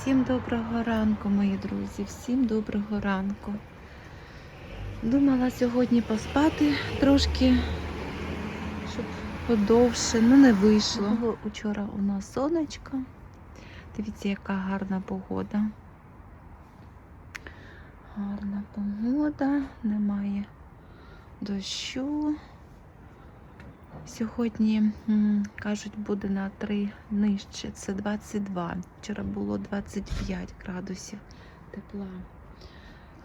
Всім доброго ранку, мої друзі, всім доброго ранку. Думала сьогодні поспати трошки, щоб подовше, ну не вийшло. Було Учора у нас сонечко. Дивіться, яка гарна погода. Гарна погода, немає дощу. Сьогодні кажуть, буде на 3 нижче. Це 22. Вчора було 25 градусів тепла.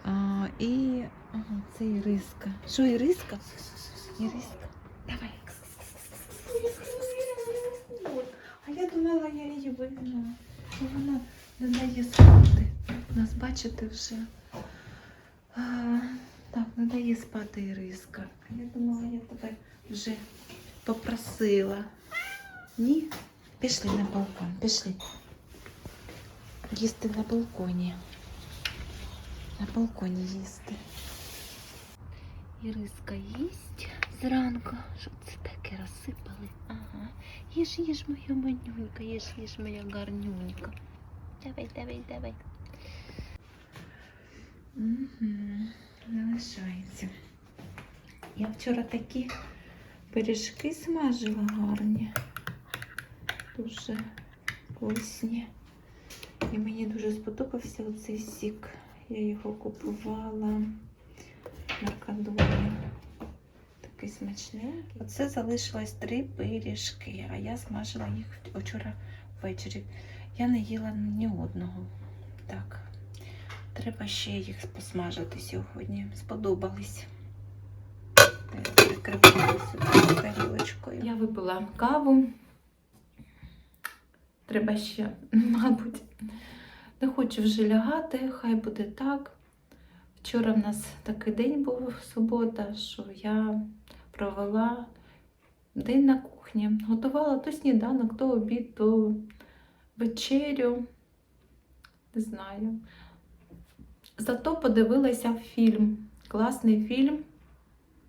А, і ага, це іриска. Що іриска? Іриска. Давай. А я думала, я її вигнала. Вона не дає спати. Нас бачите вже. Так, не дає спати іриска. Я думала, я тебе вже попросила. Ні? Пішли на балкон, пішли. Їсти на балконі. На балконі їсти. Іриска їсть зранку. Що це таке розсипали? Ага. Їж, їж моя манюнька, їж, їж моя гарнюнька. Давай, давай, давай. Угу. Залишається. Я вчора такі пиріжки смажила гарні. Дуже вкусні. І мені дуже сподобався оцей сік. Я його купувала на кадоні. Такий смачний. Оце залишилось три пиріжки, а я смажила їх вчора ввечері. Я не їла ні одного. Так, треба ще їх посмажити сьогодні. Сподобались. Прикриваю сюди тарілочкою. Я випила каву. Треба ще, мабуть, не хочу вже лягати, хай буде так. Вчора в нас такий день був субота, що я провела день на кухні. Готувала то сніданок, то обід, то вечерю. Не знаю. Зато подивилася фільм. Класний фільм.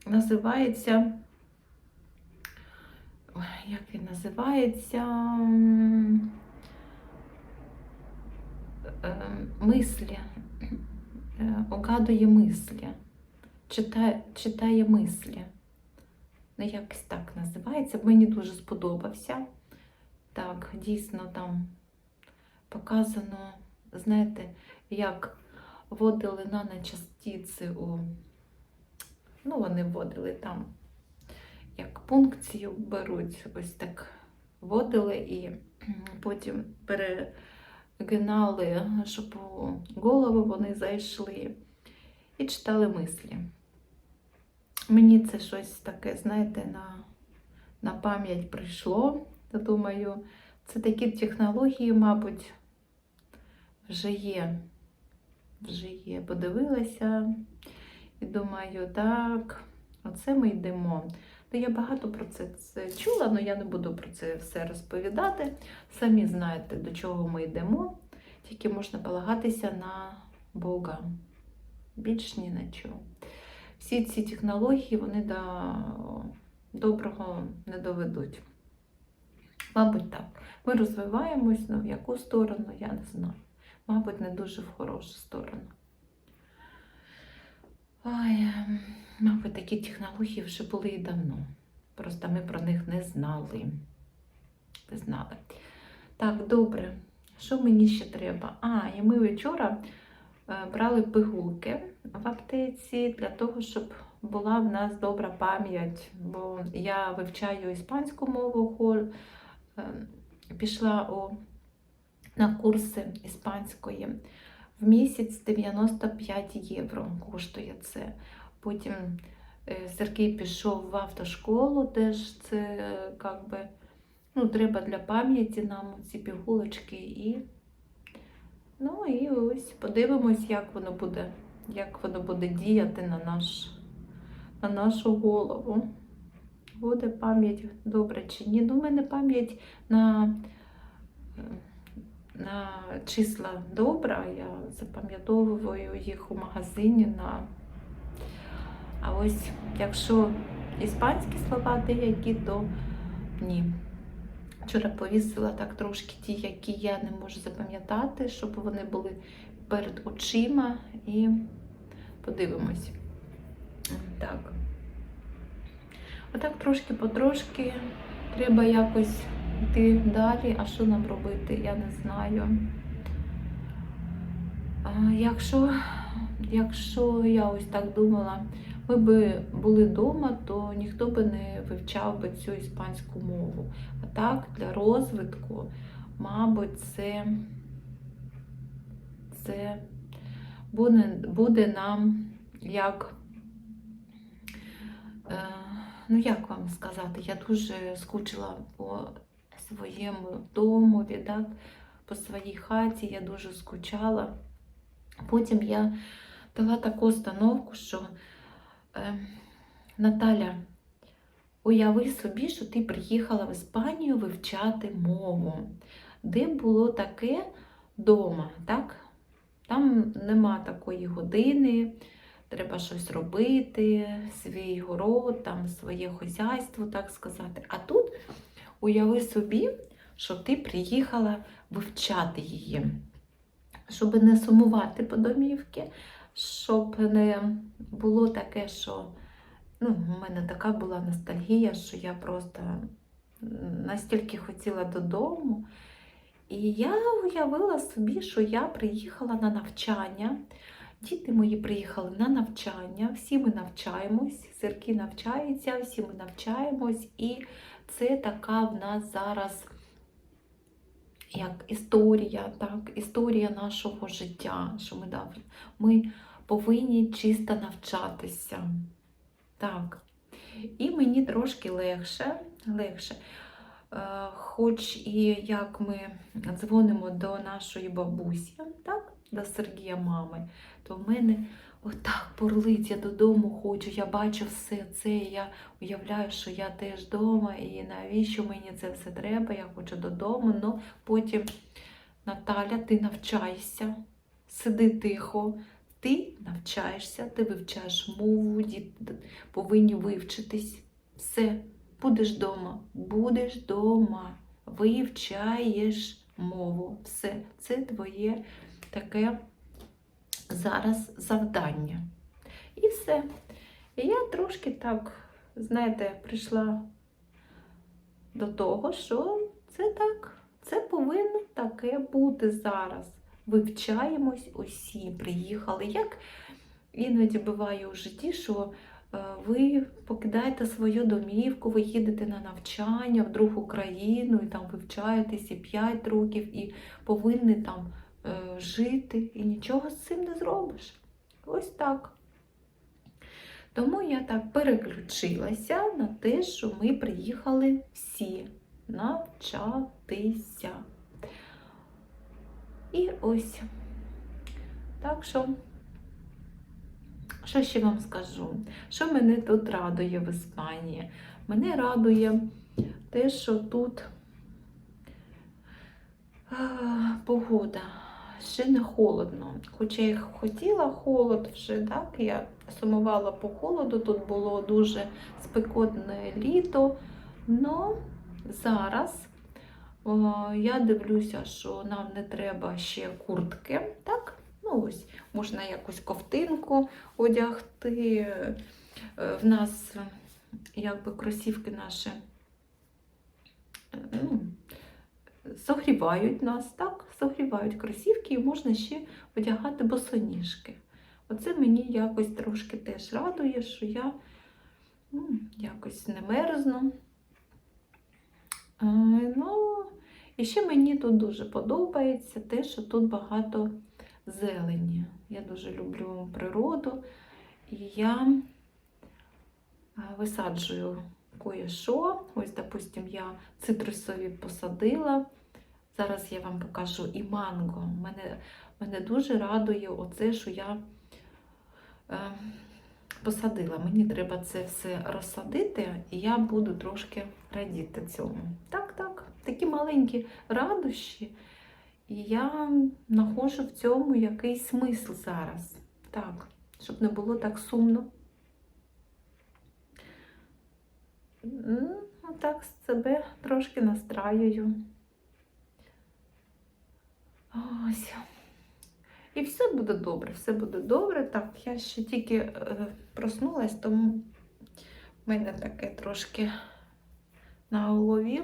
Називається. Як він називається? Е, Мислі. Е, Угадує мислі. Читає, читає мислі. Ну, якось так називається. Мені дуже сподобався. Так, дійсно там показано, знаєте, як вводили наночастиці у. Ну, вони вводили там, як пункцію беруть, ось так вводили і потім перегинали, щоб у голову вони зайшли і читали мислі. Мені це щось таке, знаєте, на, на пам'ять прийшло. Я думаю, це такі технології, мабуть, вже є. Вже є. Подивилася і думаю, так, оце ми йдемо. Ну, я багато про це, чула, але я не буду про це все розповідати. Самі знаєте, до чого ми йдемо, тільки можна полагатися на Бога. Більш ні на чого. Всі ці технології вони до доброго не доведуть. Мабуть, так. Ми розвиваємось, але в яку сторону, я не знаю. Мабуть, не дуже в хорошу сторону. Ой, ем, мабуть, такі технології вже були і давно. Просто ми про них не знали. Не знали. Так, добре. Що мені ще треба? А, і ми вчора е, брали пигулки в аптеці для того, щоб була в нас добра пам'ять. Бо я вивчаю іспанську мову, е, пішла у, на курси іспанської. В місяць 95 євро коштує це. Потім е, Сергій пішов в автошколу, теж це е, как би, ну, треба для пам'яті нам ці пігулочки. І, ну, і ось подивимось, як воно буде, як воно буде діяти на, наш, на нашу голову. Буде пам'ять добре чи ні. Ну, у мене пам'ять на. Числа добра, я запам'ятовую їх у магазині на. А ось якщо іспанські слова деякі, то ні. Вчора повісила так трошки ті, які я не можу запам'ятати, щоб вони були перед очима і подивимось. Так. Отак трошки потрошки треба якось йти далі. А що нам робити, я не знаю. А, якщо, якщо я ось так думала, ми би були вдома, то ніхто би не вивчав би цю іспанську мову. А так, для розвитку, мабуть, це, це буде, буде нам як. Е, ну, як вам сказати, я дуже скучила по своєму домові, так? по своїй хаті, я дуже скучала. Потім я дала таку установку, що е, Наталя, уяви собі, що ти приїхала в Іспанію вивчати мову. Де було таке вдома, так? Там нема такої години, треба щось робити, свій город, там своє хозяйство, так сказати. А тут уяви собі, що ти приїхала вивчати її, щоб не сумувати по домівки, щоб не було таке, що ну, у мене така була ностальгія, що я просто настільки хотіла додому. І я уявила собі, що я приїхала на навчання. Діти мої приїхали на навчання, всі ми навчаємось, зірки навчаються, всі ми навчаємось, і це така в нас зараз як історія, так, історія нашого життя, що ми, да, ми повинні чисто навчатися. Так. І мені трошки легше, легше. Е, Хоч і як ми дзвонимо до нашої бабусі, так, до Сергія мами, то в мене отак порлить, я додому хочу, я бачу все це, я уявляю, що я теж вдома, і навіщо мені це все треба, я хочу додому. Ну потім, Наталя, ти навчайся, сиди тихо, ти навчаєшся, ти вивчаєш мову, діти повинні вивчитись. Все, будеш вдома, будеш вдома, вивчаєш мову. Все, це твоє таке зараз завдання. І все. І я трошки так, знаєте, прийшла до того, що це так, це повинно таке бути зараз. Вивчаємось усі, приїхали. Як іноді буває у житті, що е, ви покидаєте свою домівку, ви їдете на навчання в другу країну і там вивчаєтесь і 5 років, і повинні там жити, і нічого з цим не зробиш. Ось так. Тому я так переключилася на те, що ми приїхали всі навчатися. І ось. Так що, що ще вам скажу? Що мене тут радує в Іспанії? Мене радує те, що тут погода ще не холодно. Хоча я хотіла холод вже, так, я сумувала по холоду, тут було дуже спекотне літо, але зараз о, я дивлюся, що нам не треба ще куртки. так? Ну ось, Можна якусь ковтинку одягти. Е, В нас якби кросівки наші е, ну, согрівають нас, так? Согрівають кросівки і можна ще одягати босоніжки. Оце мені якось трошки теж радує, що я ну, якось не мерзну. Е, ну, і ще мені тут дуже подобається те, що тут багато зелені. Я дуже люблю природу, і я е, висаджую кое-що. Ось, допустим, я цитрусові посадила. Зараз я вам покажу і манго. Мене, мене дуже радує оце, що я е, посадила. Мені треба це все розсадити, і я буду трошки радіти цьому. Так, так, такі маленькі радощі. І я знаходжу в цьому якийсь смисл зараз. Так, щоб не було так сумно. М, так себе трошки настраюю. Ось. І все буде добре, все буде добре. Так, я ще тільки е, проснулась, тому в мене таке трошки на голові.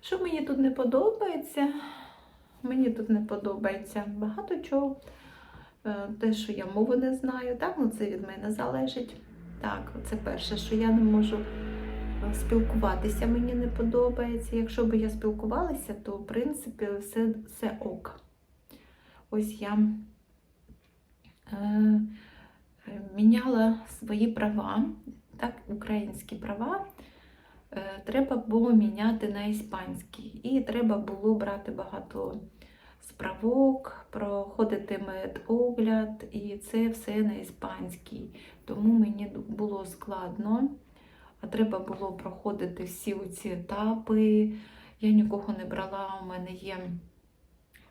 Що мені тут не подобається? Мені тут не подобається багато чого. Е, Те, що я мови не знаю, так, ну це від мене залежить. Так, це перше, що я не можу е, спілкуватися, мені не подобається. Якщо б я спілкувалася, то в принципі все, все ок. Ось я е, міняла свої права, так, українські права. Е, Треба було міняти на іспанський. І треба було брати багато справок, проходити медогляд, і це все на іспанській. Тому мені було складно. А треба було проходити всі ці етапи. Я нікого не брала. У мене є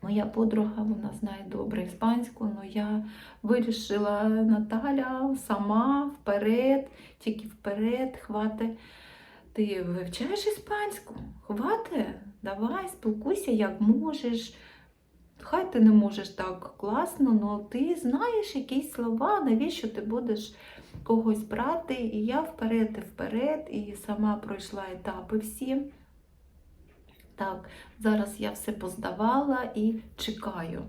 моя подруга, вона знає добре іспанську, але я вирішила Наталя сама вперед, тільки вперед, хвати. Ти вивчаєш іспанську? Хвати, давай, спілкуйся, як можеш. Хай ти не можеш так класно, але ти знаєш якісь слова, навіщо ти будеш когось брати. І я вперед і вперед, і сама пройшла етапи всі. Так, зараз я все поздавала і чекаю.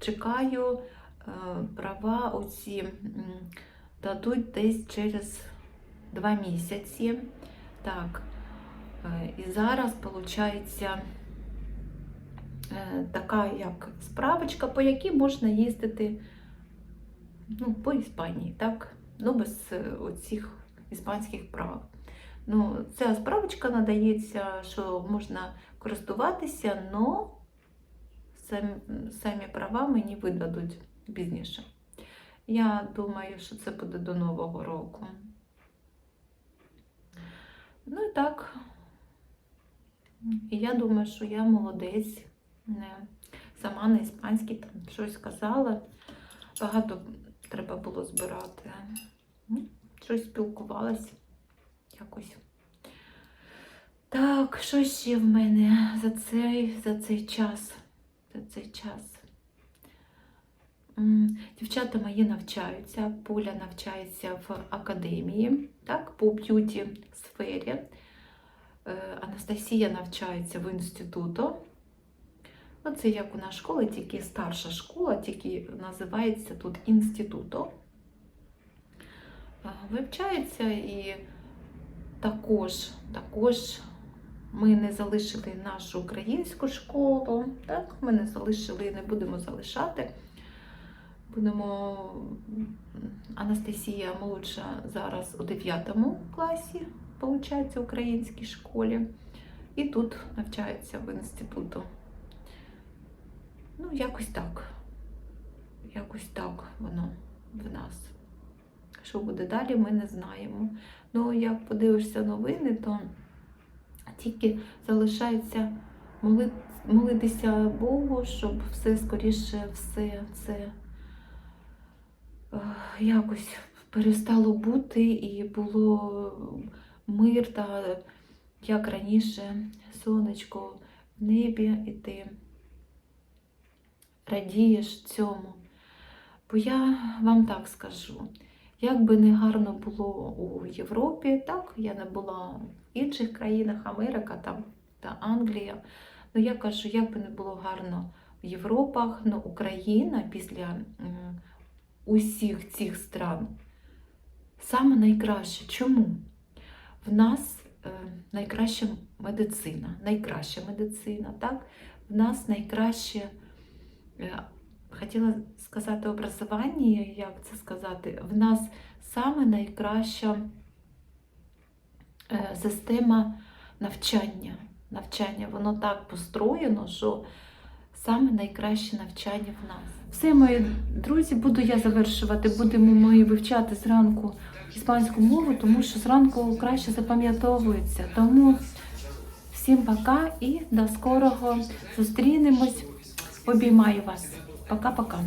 Чекаю, е, права оці дадуть десь через два місяці. Так, е, і зараз виходить така як справочка, по якій можна їздити ну, по Іспанії, так? Ну, без е, оцих іспанських прав. Ну, ця справочка надається, що можна користуватися, але самі, права мені видадуть пізніше. Я думаю, що це буде до Нового року. Ну і так. Я думаю, що я молодець. Сама на іспанській там щось сказала. Багато треба було збирати. Ну, Щось спілкувалась якось. Так, що ще в мене за цей, за цей час? За цей час. Дівчата мої навчаються, Поля навчається в академії, так, по б'юті сфері. Е, Анастасія навчається в інституту. Ну, це як у нас школа, тільки старша школа, тільки називається тут інститутом. Е, Вивчається і також, також ми не залишили нашу українську школу. Так? Ми не залишили не будемо залишати. Будемо Анастасія молодша зараз у 9 класі, виходить, в українській школі. І тут навчається в інституту. Ну, якось так. Якось так воно в нас. Що буде далі, ми не знаємо. Ну, як подивишся новини, то тільки залишається молитися Богу, щоб все скоріше, все це е, якось перестало бути і було мир та як раніше сонечко в небі, і ти радієш цьому. Бо я вам так скажу, як би не гарно було у Європі, так, я не була в інших країнах, Америка там та Англія. Ну я кажу, як би не було гарно в Європах, але Україна після усіх цих стран саме найкраще. Чому? В нас е, найкраща медицина, найкраща медицина, так? В нас найкраще, хотіла сказати образування, як це сказати, в нас саме найкраща е, система навчання. Навчання, воно так построєно, що саме найкраще навчання в нас. Все, мої друзі, буду я завершувати. Будемо ми вивчати зранку іспанську мову, тому що зранку краще запам'ятовується. Тому всім пока і до скорого зустрінемось. Обіймаю вас. Пока-пока.